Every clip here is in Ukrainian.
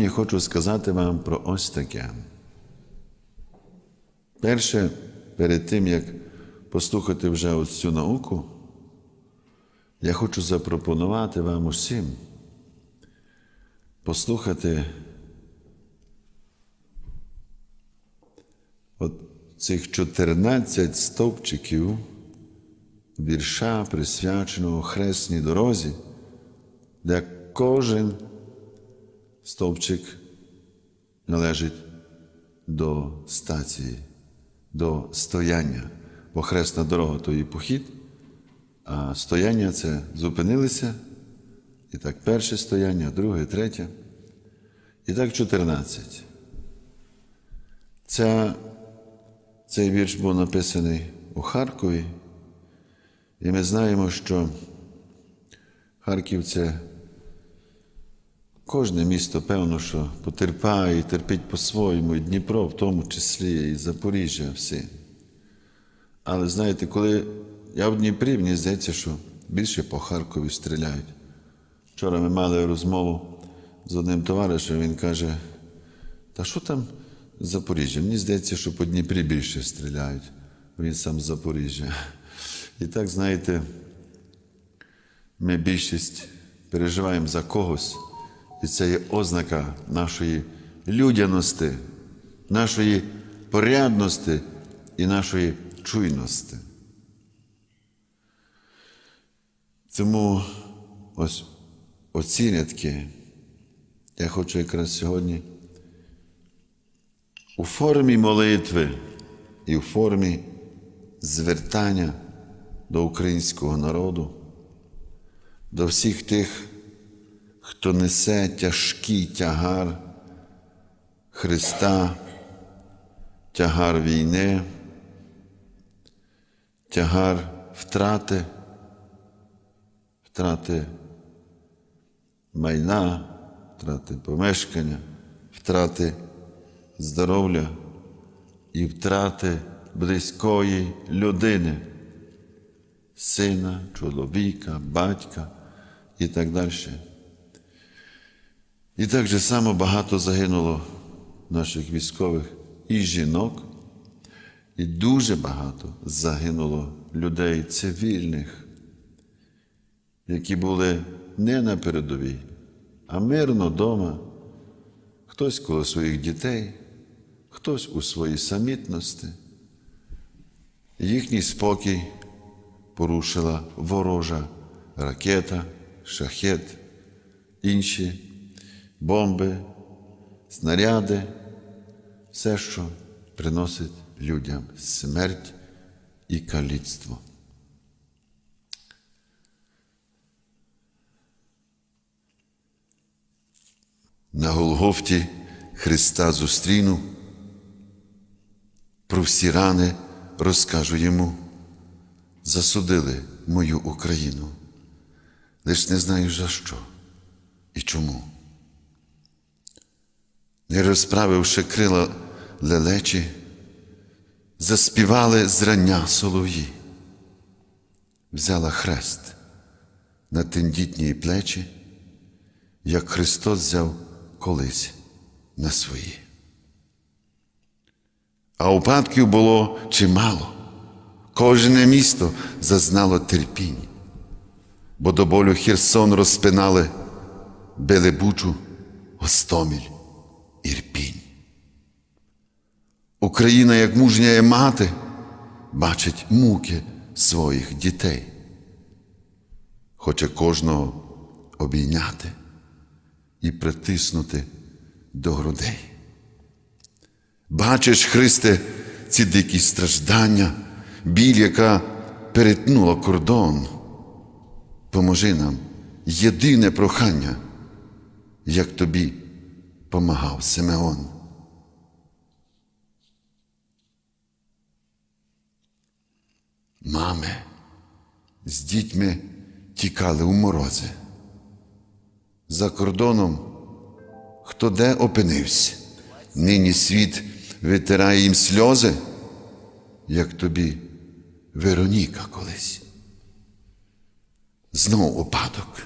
Я хочу сказати вам про ось таке. Перше, перед тим, як послухати вже ось цю науку, я хочу запропонувати вам усім послухати от цих 14 стовпчиків вірша, присвяченого хресній дорозі, де кожен стовпчик належить до стації, до стояння. Бо хресна дорога то і похід, а стояння це зупинилися. І так перше стояння, друге, третє. І так 14. Ця, цей вірш був написаний у Харкові. І ми знаємо, що Харків це кожне місто, певно, що потерпає і терпить по-своєму, і Дніпро в тому числі, і Запоріжжя всі. Але знаєте, коли я в Дніпрі, мені здається, що більше по Харкові стріляють. Вчора ми мали розмову з одним товаришем, він каже, та що там з Запоріжжя? Мені здається, що по Дніпрі більше стріляють. Він сам з Запоріжжя. І так, знаєте, ми більшість переживаємо за когось, і це є ознака нашої людяності, нашої порядності і нашої чуйності. Тому ось оці рядки я хочу якраз сьогодні у формі молитви і у формі звертання до українського народу, до всіх тих, хто несе тяжкий тягар Христа, тягар війни, тягар втрати, втрати майна, втрати помешкання, втрати здоров'я і втрати близької людини, сина, чоловіка, батька і так далі. І так же само багато загинуло наших військових і жінок, і дуже багато загинуло людей цивільних, які були не на передовій, а мирно вдома, хтось коло своїх дітей, хтось у своїй самітності. Їхній спокій порушила ворожа ракета, шахет, інші бомби, снаряди, все, що приносить людям смерть і каліцтво. На Голгофті Христа зустріну, про всі рани розкажу йому. Засудили мою Україну, лиш не знаю за що і чому. Не розправивши крила лелечі, заспівали зрання солов'ї, взяла хрест на тендітні плечі, як Христос взяв колись на свої. А упадків було чимало. Кожне місто зазнало терпінь, бо до болю Херсон розпинали, били бучу, Гостоміль, Ірпінь. Україна, як мужня мати, бачить муки своїх дітей, хоче кожного обійняти і притиснути до грудей. Бачиш, Христе, ці дикі страждання, біль, яка перетнула кордон. Поможи нам єдине прохання, як тобі помагав Симеон. Мами з дітьми тікали у морози. За кордоном хто де опинився, нині світ витирає їм сльози, як тобі Вероніка колись. Знов опадок.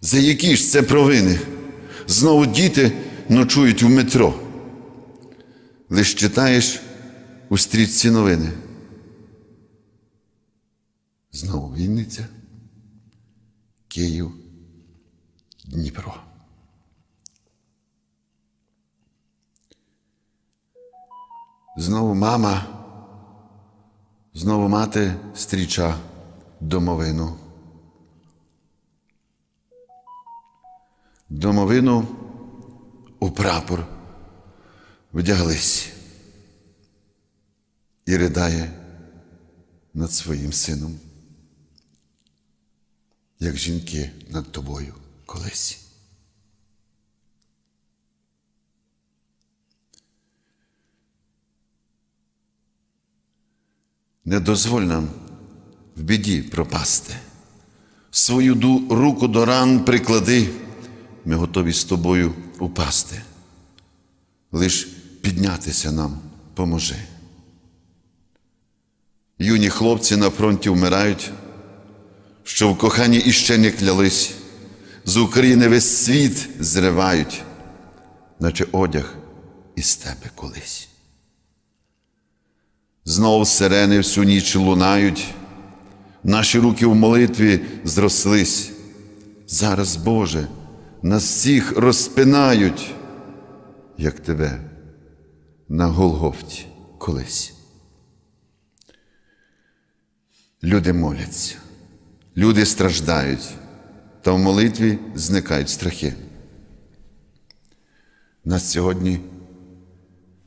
За які ж це провини? Знову діти ночують в метро. Лиш читаєш у стрічці новини. Знову Вінниця, Київ, Дніпро. Знову мама, знову мати стріча домовину. Домовину у прапор вдяглись і ридає над своїм сином, як жінки над тобою колись. Не дозволь нам в біді пропасти. Свою ду- руку до ран приклади, ми готові з тобою упасти. Лиш піднятися нам поможи. Юні хлопці на фронті вмирають, що в коханні іще не клялись, з України весь світ зривають, наче одяг із тебе колись. Знов сирени всю ніч лунають, наші руки в молитві зрослись. Зараз, Боже, нас всіх розпинають, як тебе на Голгофті колись. Люди моляться, люди страждають, та в молитві зникають страхи. Нас сьогодні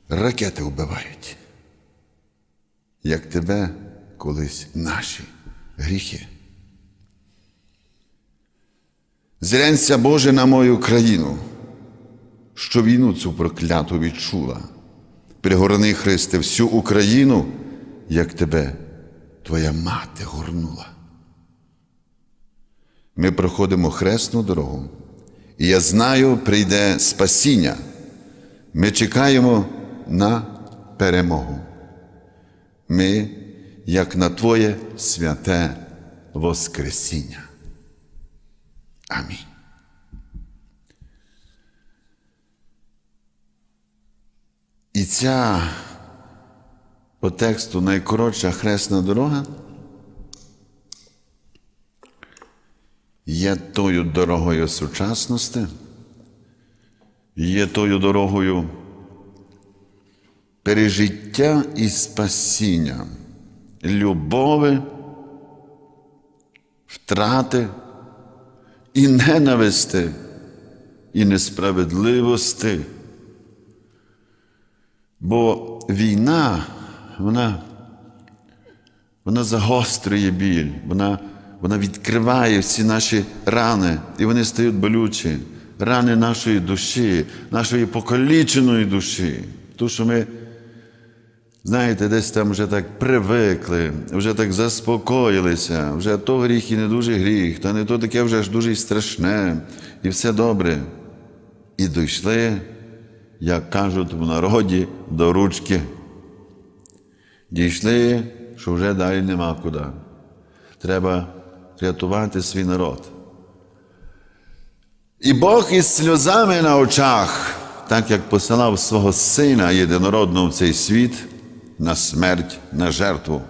ракети вбивають як тебе колись наші гріхи. Зрянься, Боже, на мою країну, що війну цю прокляту відчула. Пригорни, Христе, всю Україну, як тебе твоя мати горнула. Ми проходимо хресну дорогу, і я знаю, прийде спасіння. Ми чекаємо на перемогу ми, як на Твоє святе Воскресіння. Амінь. І ця по тексту найкоротша хресна дорога є тою дорогою сучасності, є тою дорогою пережиття і спасіння, любови, втрати і ненависти, і несправедливості. Бо війна, вона, вона загострює біль, вона, вона відкриває всі наші рани, і вони стають болючі, рани нашої душі, нашої покаліченої душі. Ту, що ми Знаєте, десь там вже так привикли, вже так заспокоїлися, вже то гріх і не дуже гріх, та не то таке вже аж дуже страшне, і все добре. І дійшли, як кажуть в народі, до ручки. Дійшли, що вже далі нема куди. Треба рятувати свій народ. І Бог із сльозами на очах, так як посилав свого сина єдинородного в цей світ на смерть, на жертву.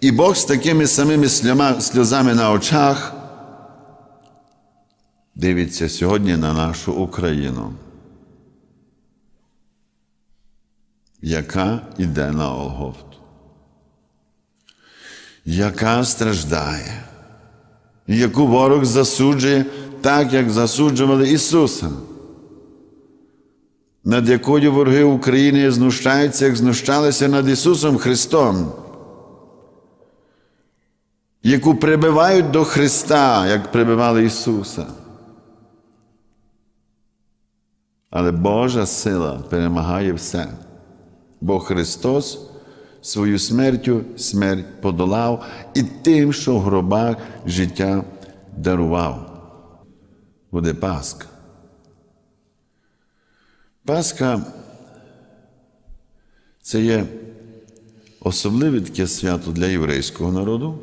І Бог з такими самими сльозами на очах дивиться сьогодні на нашу Україну, яка йде на Олгофту, яка страждає, яку ворог засуджує так, як засуджували Ісуса над якою вороги України знущаються, як знущалися над Ісусом Христом, яку прибивають до Христа, як прибивали Ісуса. Але Божа сила перемагає все, бо Христос свою смертю смерть подолав і тим, що в гробах життя дарував. Буде Пасха. Пасха це є особливе таке свято для єврейського народу.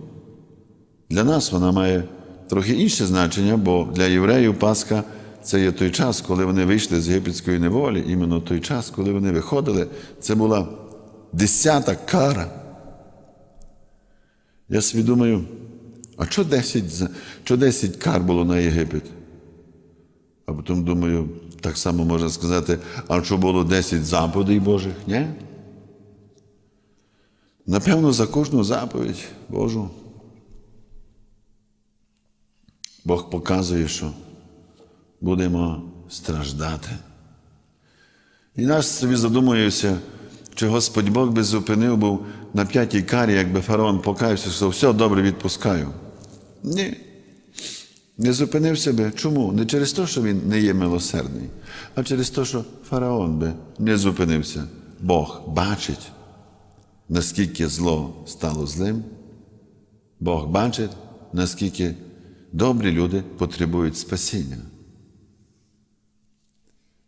Для нас вона має трохи інше значення, бо для євреїв Пасха це є той час, коли вони вийшли з єгипетської неволі, іменно той час, коли вони виходили, це була десята кара. Я собі думаю, а що 10, що 10 кар було на Єгипет? А потім думаю, так само можна сказати, а що було 10 заповідей Божих? Ні? Напевно, за кожну заповідь Божу. Бог показує, що будемо страждати. І наш собі задумуємося, чи Господь Бог би зупинив був на п'ятій карі, якби фараон покаявся, що все добре відпускаю. Ні. Не зупинився би. Чому? Не через те, що він не є милосердний, а через те, що фараон би не зупинився. Бог бачить, наскільки зло стало злим. Бог бачить, наскільки добрі люди потребують спасіння.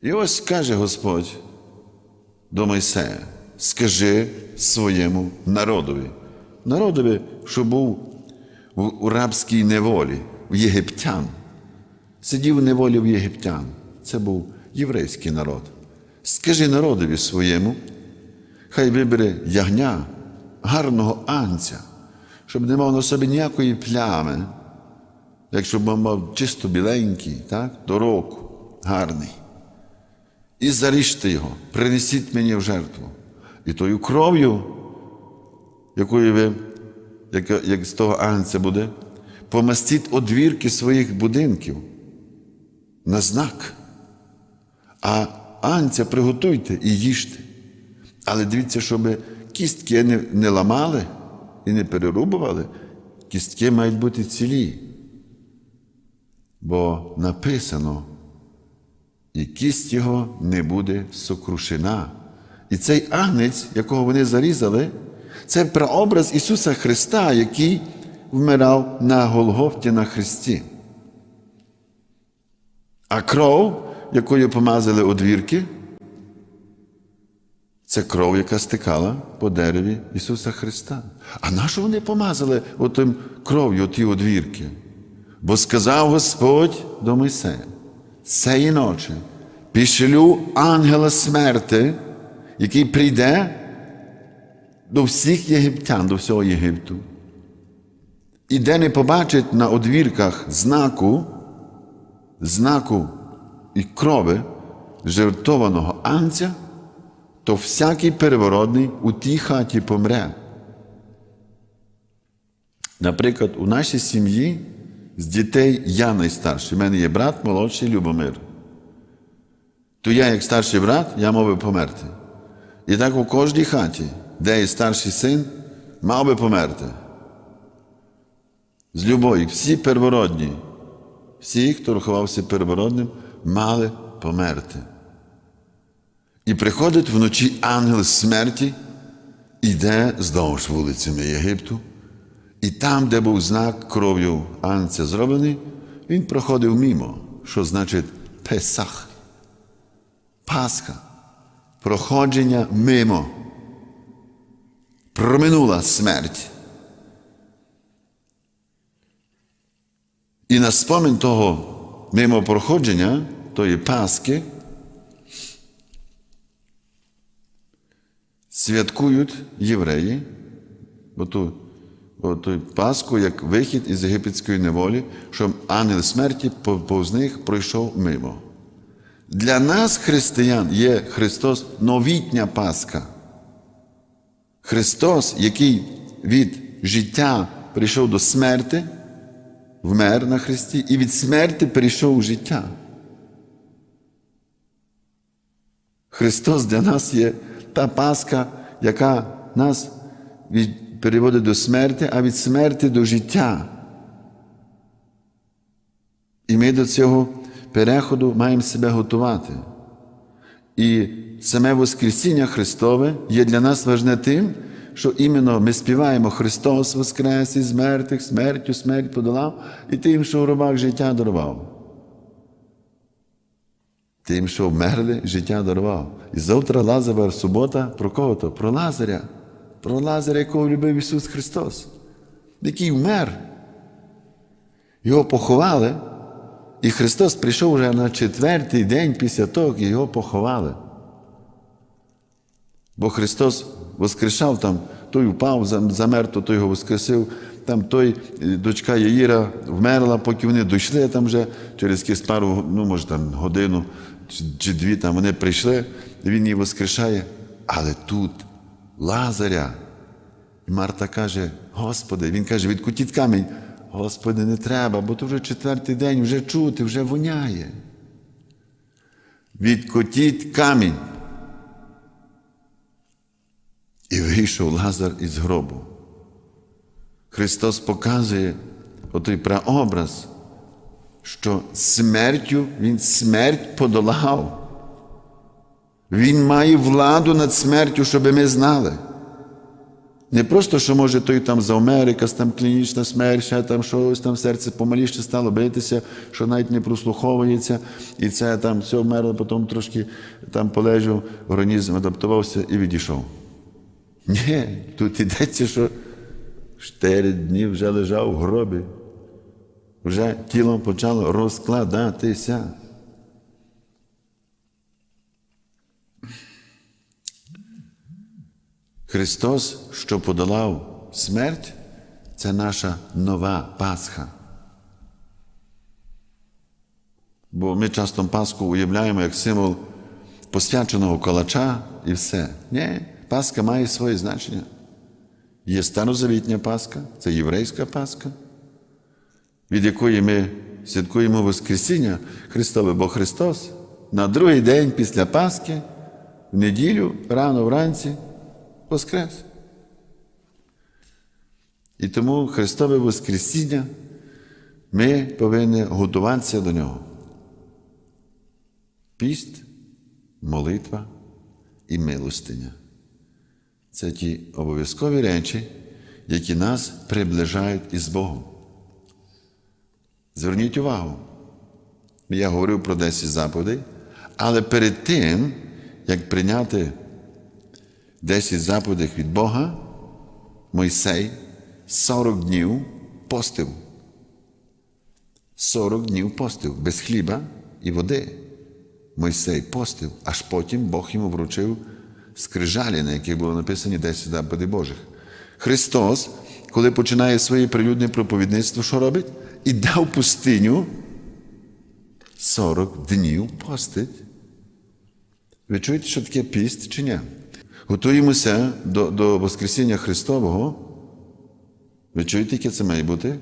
І ось каже Господь до Мойсея: скажи своєму народові, народові, що був у рабській неволі, в єгиптян, сидів у неволі в єгиптян. Це був єврейський народ. Скажи народові своєму, хай вибере ягня, гарного анця, щоб не мав на собі ніякої плями, якщо б мав чисто біленький, так, до року, гарний. І заріжте його, принесіть мені в жертву. І тою кров'ю, якою ви, як, як з того анця буде, помастіть одвірки своїх будинків на знак. А анця приготуйте і їжте. Але дивіться, щоб кістки не, не ламали і не перерубували, кістки мають бути цілі. Бо написано, і кість його не буде сокрушена. І цей агнець, якого вони зарізали, це прообраз Ісуса Христа, який вмирав на Голгофті на Христі. А кров, якою помазали одвірки, це кров, яка стикала по дереві Ісуса Христа. А на що вони помазали отим кров'ю ті одвірки? Бо сказав Господь до Мойсея, цієї ночі пішлю ангела смерти, який прийде до всіх єгиптян, до всього Єгипту. І де не побачить на одвірках знаку, знаку і крови жертвованого анця, то всякий переворотний у тій хаті помре. Наприклад, у нашій сім'ї з дітей я найстарший. У мене є брат молодший Любомир. То я, як старший брат, я мав би померти. І так у кожній хаті, де є старший син, мав би померти. З любої, всі первородні, всі, хто рахувався первородним, мали померти. І приходить вночі ангел смерті, іде знову ж вулицями Єгипту, і там, де був знак кров'ю анця зроблений, він проходив мімо, що значить Песах. Пасха. Проходження мимо. Проминула смерть. І на спомин того мимо проходження, тої Пасхи, святкують євреї, бо ту, бо ту Пасху як вихід із єгипетської неволі, щоб ангел смерті повз них пройшов мимо. Для нас, християн, є Христос новітня Пасха. Христос, який від життя прийшов до смерти, вмер на Христі, і від смерти прийшов у життя. Христос для нас є та Пасха, яка нас переводить до смерти, а від смерти до життя. І ми до цього переходу маємо себе готувати. І саме Воскресіння Христове є для нас важне тим, що іменно ми співаємо Христос Воскрес із мертвих, смертю, смерть подолав, і тим, що в гробах життя дарував. Тим, що вмерли, життя дарував. І завтра Лазар, субота, про кого то? Про Лазаря. Про Лазаря, якого любив Ісус Христос, який вмер. Його поховали, І Христос прийшов вже на четвертий день після того, як його поховали. Бо Христос воскрешав там, той упав, зам- замер, то той його воскресив. Там той е, дочка Яїра вмерла, поки вони дійшли там вже через якісь пару, ну може там годину чи дві там вони прийшли, він її воскрешає. Але тут Лазаря. І Марта каже: Господи, він каже, відкутіть камінь. Господи, не треба, бо то вже четвертий день, вже чути, вже воняє. Відкотіть камінь. І вийшов Лазар із гробу. Христос показує отой прообраз, що смертю Він смерть подолав. Він має владу над смертю, щоб ми знали. Не просто, що може той там завмер, якась там клінічна смерть, ще там щось там серце помаліше стало битися, що навіть не прослуховується, і це там все вмерло, потім трошки там полежав, організм адаптувався і відійшов. Ні, тут йдеться, що чотири дні вже лежав в гробі, вже тіло почало розкладатися. Христос, що подолав смерть, це наша нова Пасха. Бо ми часто Пасху уявляємо як символ посвяченого калача і все. Ні, Пасха має своє значення. Є старозавітня Пасха, це єврейська Пасха, від якої ми святкуємо Воскресіння Христове, бо Христос на другий день після Пасхи, в неділю, рано вранці, Воскрес. І тому Христове Воскресіння ми повинні готуватися до нього. Піст, молитва і милостиня. Це ті обов'язкові речі, які нас приближають із Богом. Зверніть увагу. Я говорив про 10 заповідей, але перед тим, як прийняти 10 заповідей від Бога, Мойсей 40 днів постив. 40 днів постив без хліба і води. Мойсей постив, аж потім Бог йому вручив скрижалі, на яких було написані 10 заповідей Божих. Христос, коли починає своє прилюдне проповідництво, що робить? Іде в пустиню 40 днів постить. Ви чуєте, що таке піст чи ні? Готуємося до, до Воскресіння Христового. Ви чуєте, яке це має бути?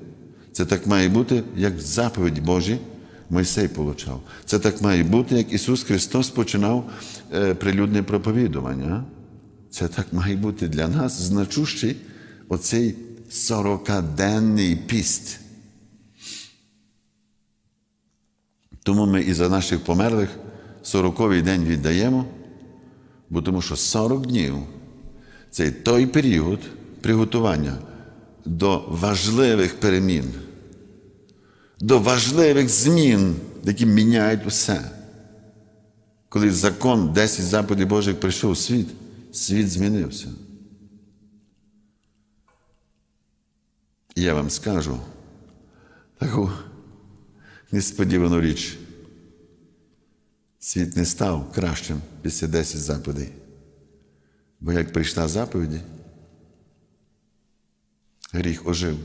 Це так має бути, як заповідь Божі Мойсей получав. Це так має бути, як Ісус Христос починав е, прилюдне проповідування. Це так має бути для нас значущий оцей сорокаденний піст. Тому ми і за наших померлих сороковий день віддаємо, бо тому що 40 днів це той період приготування до важливих перемін, до важливих змін, які міняють усе. Коли закон 10 заповідей Божих прийшов у світ, світ змінився. І я вам скажу таку несподівану річ. Світ не став кращим після 10 заповідей. Бо як прийшла заповіді, гріх ожив.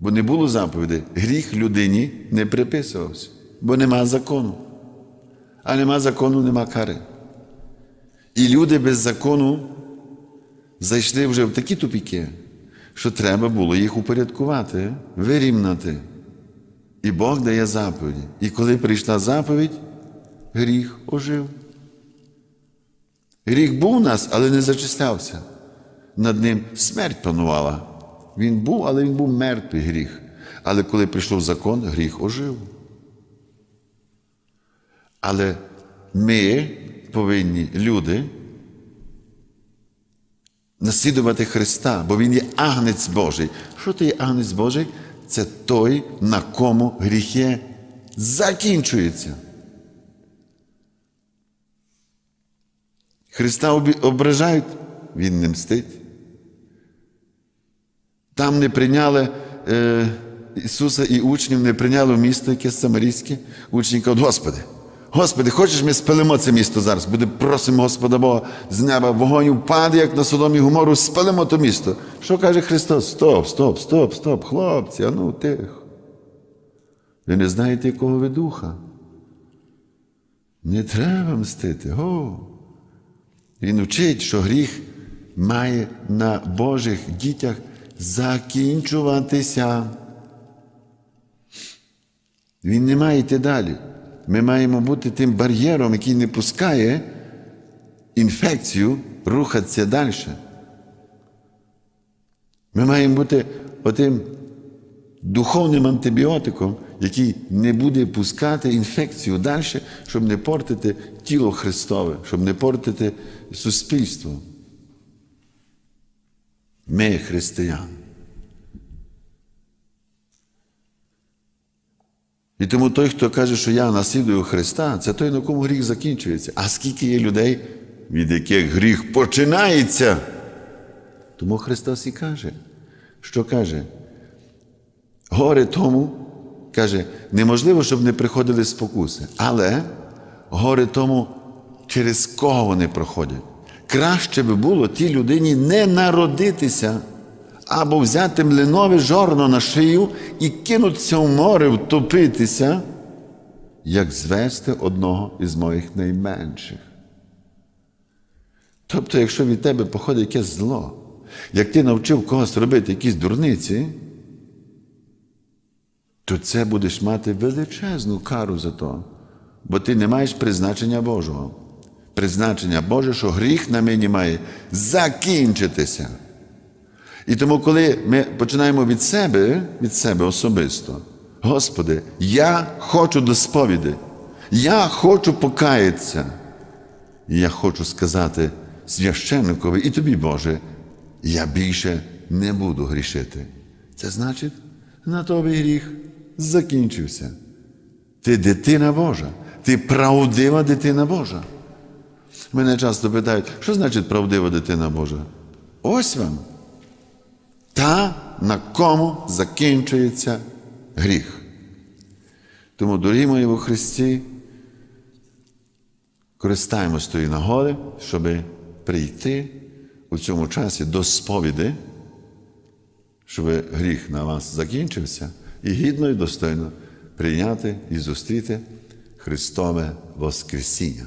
Бо не було заповідей, гріх людині не приписувався, бо нема закону. А нема закону, нема кари. І люди без закону зайшли вже в такі тупіки, що треба було їх упорядкувати, вирівнати. І Бог дає заповіді. І коли прийшла заповідь, гріх ожив. Гріх був у нас, але не зачислявся. Над ним смерть панувала. Він був, але він був мертвий гріх. Але коли прийшов закон, гріх ожив. Але ми повинні, люди, наслідувати Христа, бо Він є агнець Божий. Що то є агнець Божий? Це той, на кому гріхи закінчуються. Христа ображають, Він не мстить. Там не прийняли е, Ісуса і учнів не прийняло в місто якесь самарійське, учні кажуть, Господи, Господи, хочеш, ми спалимо це місто зараз? Буде просимо Господа Бога з неба, вогонь впаде, як на Содомі і Гомору, спалимо то місто. Що каже Христос? Стоп, стоп, стоп, стоп, хлопці, а ну тихо. Ви не знаєте, якого ви духа. Не треба мстити. О. Він вчить, що гріх має на Божих дітях закінчуватися. Він не має йти далі. Ми маємо бути тим бар'єром, який не пускає інфекцію рухатися далі. Ми маємо бути отим духовним антибіотиком, який не буде пускати інфекцію далі, щоб не портити тіло Христове, щоб не портити суспільство. Ми християни. І тому той, хто каже, що я наслідую Христа, це той, на кому гріх закінчується. А скільки є людей, від яких гріх починається? Тому Христос і каже, що каже, горе тому, каже, неможливо, щоб не приходили спокуси, але горе тому, через кого вони проходять. Краще би було тій людині не народитися або взяти млинове жорно на шию і кинутися в море, втопитися, як звести одного із моїх найменших. Тобто, якщо від тебе походить якесь зло, як ти навчив когось робити якісь дурниці, то це будеш мати величезну кару за то, бо ти не маєш призначення Божого. Призначення Боже, що гріх на мені має закінчитися. І тому, коли ми починаємо від себе, від себе особисто, Господи, я хочу до сповіді, я хочу покаятися. Я хочу сказати священникові і тобі, Боже, я більше не буду грішити. Це значить, на тобі гріх закінчився. Ти дитина Божа, ти правдива дитина Божа. Мене часто питають, що значить правдива дитина Божа? Ось вам. Та, на кому закінчується гріх. Тому, дорогі мої во Христі, користаємось тої нагоди, щоб прийти у цьому часі до сповіди, щоб гріх на вас закінчився, і гідно і достойно прийняти і зустріти Христове Воскресіння.